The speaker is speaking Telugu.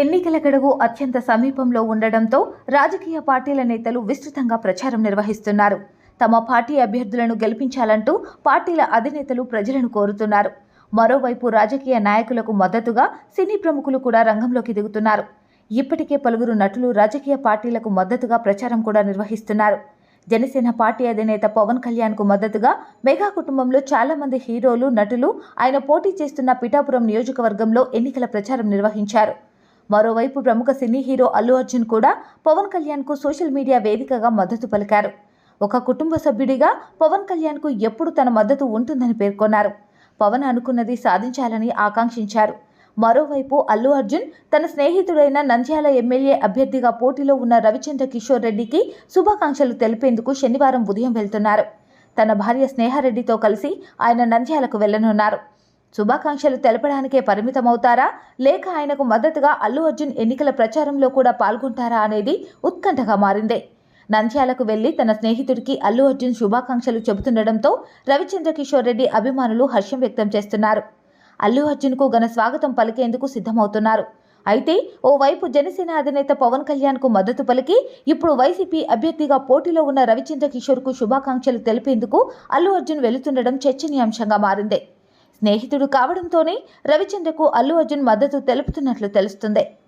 ఎన్నికల గడువు అత్యంత సమీపంలో ఉండడంతో రాజకీయ పార్టీల నేతలు విస్తృతంగా ప్రచారం నిర్వహిస్తున్నారు. తమ పార్టీ అభ్యర్థులను గెలిపించాలంటూ పార్టీల అధినేతలు ప్రజలను కోరుతున్నారు. మరోవైపు రాజకీయ నాయకులకు మద్దతుగా సినీ ప్రముఖులు కూడా రంగంలోకి దిగుతున్నారు. ఇప్పటికే పలువురు నటులు రాజకీయ పార్టీలకు మద్దతుగా ప్రచారం కూడా నిర్వహిస్తున్నారు. జనసేన పార్టీ అధినేత పవన్ కళ్యాణ్కు మద్దతుగా మెగా కుటుంబంలో చాలామంది హీరోలు నటులు ఆయన పోటీ చేస్తున్న పిఠాపురం నియోజకవర్గంలో ఎన్నికల ప్రచారం నిర్వహించారు. మరోవైపు ప్రముఖ సినీ హీరో అల్లు అర్జున్ కూడా పవన్ కళ్యాణ్కు సోషల్ మీడియా వేదికగా మద్దతు పలికారు. ఒక కుటుంబ సభ్యుడిగా పవన్ కళ్యాణ్కు ఎప్పుడు తన మద్దతు ఉంటుందని పేర్కొన్నారు. పవన్ అనుకున్నది సాధించాలని ఆకాంక్షించారు. మరోవైపు అల్లు అర్జున్ తన స్నేహితుడైన నంద్యాల ఎమ్మెల్యే అభ్యర్థిగా పోటీలో ఉన్న రవిచంద్ర కిషోర్ రెడ్డికి శుభాకాంక్షలు తెలిపేందుకు శనివారం ఉదయం వెళ్తున్నారు. తన భార్య స్నేహారెడ్డితో కలిసి ఆయన నంద్యాలకు వెళ్ళనున్నారు శుభాకాంక్షలు తెలపడానికే పరిమితమవుతారా? లేక ఆయనకు మద్దతుగా అల్లు అర్జున్ ఎన్నికల ప్రచారంలో కూడా పాల్గొంటారా అనేది ఉత్కంఠగా మారింది. నంద్యాలకు వెళ్ళి తన స్నేహితుడికి అల్లు అర్జున్ శుభాకాంక్షలు చెబుతుండటంతో రవిచంద్ర కిషోర్ రెడ్డి అభిమానులు హర్షం వ్యక్తం చేస్తున్నారు. అల్లు అర్జున్కు ఘన స్వాగతం పలికేందుకు సిద్ధమవుతున్నారు. అయితే ఓవైపు జనసేన అధినేత పవన్ కళ్యాణ్కు మద్దతు పలికి ఇప్పుడు వైసీపీ అభ్యర్థిగా పోటీలో ఉన్న రవిచంద్ర కిషోర్కు శుభాకాంక్షలు తెలిపేందుకు అల్లు అర్జున్ వెళుతుండడం చర్చనీయాంశంగా మారింది. స్నేహితుడు కావడంతోనే రవిచంద్రకు అల్లు అర్జున్ మద్దతు తెలుపుతున్నట్లు తెలుస్తుంది.